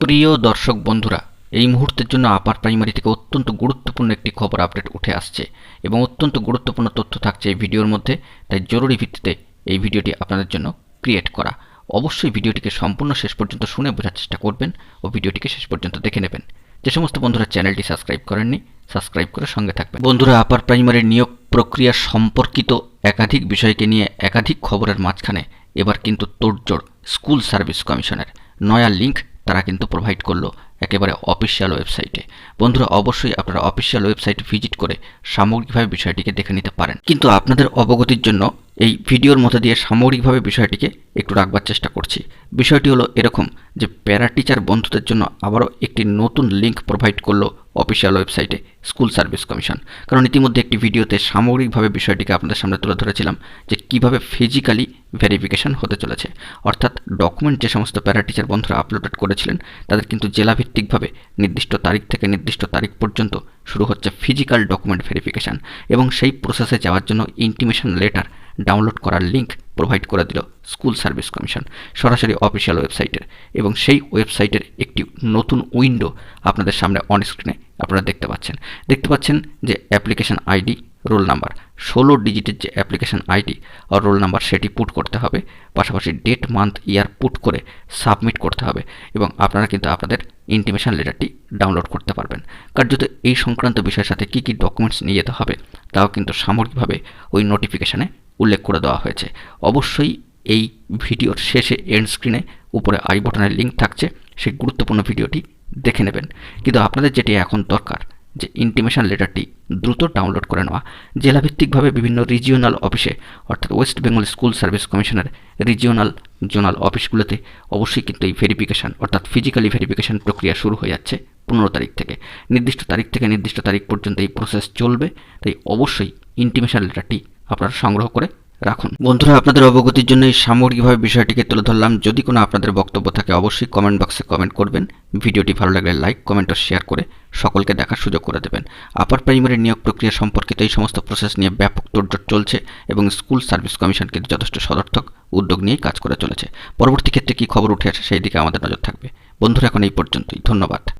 প্রিয় দর্শক বন্ধুরা, এই মুহূর্তের জন্য আপার প্রাইমারি থেকে অত্যন্ত গুরুত্বপূর্ণ একটি খবর আপডেট উঠে আসছে এবং অত্যন্ত গুরুত্বপূর্ণ তথ্য থাকছে এই ভিডিওর মধ্যে, তাই জরুরি ভিত্তিতে এই ভিডিওটি আপনাদের জন্য ক্রিয়েট করা। অবশ্যই ভিডিওটিকে সম্পূর্ণ শেষ পর্যন্ত শুনে বোঝার চেষ্টা করবেন ও ভিডিওটিকে শেষ পর্যন্ত দেখে নেবেন। যে সমস্ত বন্ধুরা চ্যানেলটি সাবস্ক্রাইব করেননি, সাবস্ক্রাইব করে সঙ্গে থাকবেন। বন্ধুরা, আপার প্রাইমারির নিয়োগ প্রক্রিয়া সম্পর্কিত একাধিক বিষয়কে নিয়ে একাধিক খবরের মাঝখানে এবার কিন্তু তোড়জোড় স্কুল সার্ভিস কমিশনের নয়া লিঙ্ক তারা কিন্তু প্রোভাইড করল একেবারে অফিসিয়াল ওয়েবসাইটে বন্ধুরা, অবশ্যই আপনারা অফিসিয়াল ওয়েবসাইট ভিজিট করে সামগ্রিকভাবে বিষয়টিকে দেখে নিতে পারেন। কিন্তু আপনাদের অবগতির জন্য এই ভিডিওর মধ্যে দিয়ে সামগ্রিকভাবে বিষয়টিকে একটু রাখবার চেষ্টা করছি। বিষয়টি হলো এরকম যে প্যারা টিচার বন্ধুদের জন্য আবারও একটি নতুন লিঙ্ক প্রোভাইড করল অফিসিয়াল ওয়েবসাইটে স্কুল সার্ভিস কমিশন কারণ ইতিমধ্যে একটি ভিডিওতে সামগ্রিকভাবে বিষয়টিকে আপনাদের সামনে তুলে ধরেছিলাম যে কীভাবে ফিজিক্যালি ভেরিফিকেশন হতে চলেছে। অর্থাৎ ডকুমেন্ট যে সমস্ত প্যারা টিচার বন্ধুরা আপলোডেড করেছিলেন, তাদের কিন্তু জেলাভিত্তিকভাবে নির্দিষ্ট তারিখ থেকে নির্দিষ্ট তারিখ পর্যন্ত শুরু হচ্ছে ফিজিক্যাল ডকুমেন্ট ভেরিফিকেশান এবং সেই প্রসেসে যাওয়ার জন্য ইন্টিমেশন লেটার ডাউনলোড করার লিঙ্ক প্রোভাইড করে দিল স্কুল সার্ভিস কমিশন সরাসরি অফিসিয়াল ওয়েবসাইটের এবং সেই ওয়েবসাইটের একটি নতুন উইন্ডো আপনাদের সামনে অন স্ক্রিনে আপনারা দেখতে পাচ্ছেন। দেখতে পাচ্ছেন যে অ্যাপ্লিকেশন আইডি রোল নাম্বার ষোলো ডিজিটের যে অ্যাপ্লিকেশন আইডি আর রোল নাম্বার সেটি পুট করতে হবে, পাশাপাশি ডেট, মান্থ, ইয়ার পুট করে সাবমিট করতে হবে এবং আপনারা কিন্তু আপনাদের ইন্টিমেশন লেটারটি ডাউনলোড করতে পারবেন। কার্যত এই সংক্রান্ত বিষয়ের সাথে কী কী ডকুমেন্টস নিয়ে যেতে হবে তাও কিন্তু সামগ্রিকভাবে ওই নোটিফিকেশানে উল্লেখ করে দেওয়া হয়েছে। অবশ্যই এই ভিডিওর শেষে এন্ড স্ক্রিনে উপরে আই বটনের লিঙ্ক থাকছে, সেই গুরুত্বপূর্ণ ভিডিওটি দেখে নেবেন। কিন্তু আপনাদের যেটি এখন দরকার যে ইন্টিমেশন লেটারটি দ্রুত ডাউনলোড করে নেওয়া, জেলাভিত্তিকভাবে বিভিন্ন রিজিওনাল অফিসে অর্থাৎ ওয়েস্ট বেঙ্গল স্কুল সার্ভিস কমিশনের রিজিওনাল জোনাল অফিসগুলোতে অবশ্যই কিন্তু এই ভেরিফিকেশান অর্থাৎ ফিজিক্যালি ভেরিফিকেশান প্রক্রিয়া শুরু হয়ে যাচ্ছে পনেরো তারিখ থেকে। নির্দিষ্ট তারিখ থেকে নির্দিষ্ট তারিখ পর্যন্ত এই প্রসেস চলবে, তাই অবশ্যই ইন্টিমেশন লেটারটি আপনারা সংগ্রহ করে রাখুন। বন্ধুরা, আপনাদের অবগতির জন্য এই সামগ্রিকভাবে বিষয়টিকে তুলে ধরলাম। যদি কোনো আপনাদের বক্তব্য থাকে, অবশ্যই কমেন্ট বক্সে কমেন্ট করবেন। ভিডিওটি ভালো লাগলে লাইক, কমেন্ট ও শেয়ার করে সকলকে দেখার সুযোগ করে দেবেন। আপার প্রাইমারি নিয়োগ প্রক্রিয়া সম্পর্কিত এই সমস্ত প্রসেস নিয়ে ব্যাপক তোড়জোড় চলছে এবং স্কুল সার্ভিস কমিশন কিন্তু যথেষ্ট সদর্থক উদ্যোগ নিয়েই কাজ করে চলেছে। পরবর্তী ক্ষেত্রে কী খবর উঠে আসে সেই দিকে আমাদের নজর থাকবে। বন্ধুরা, এখন এই পর্যন্তই। ধন্যবাদ।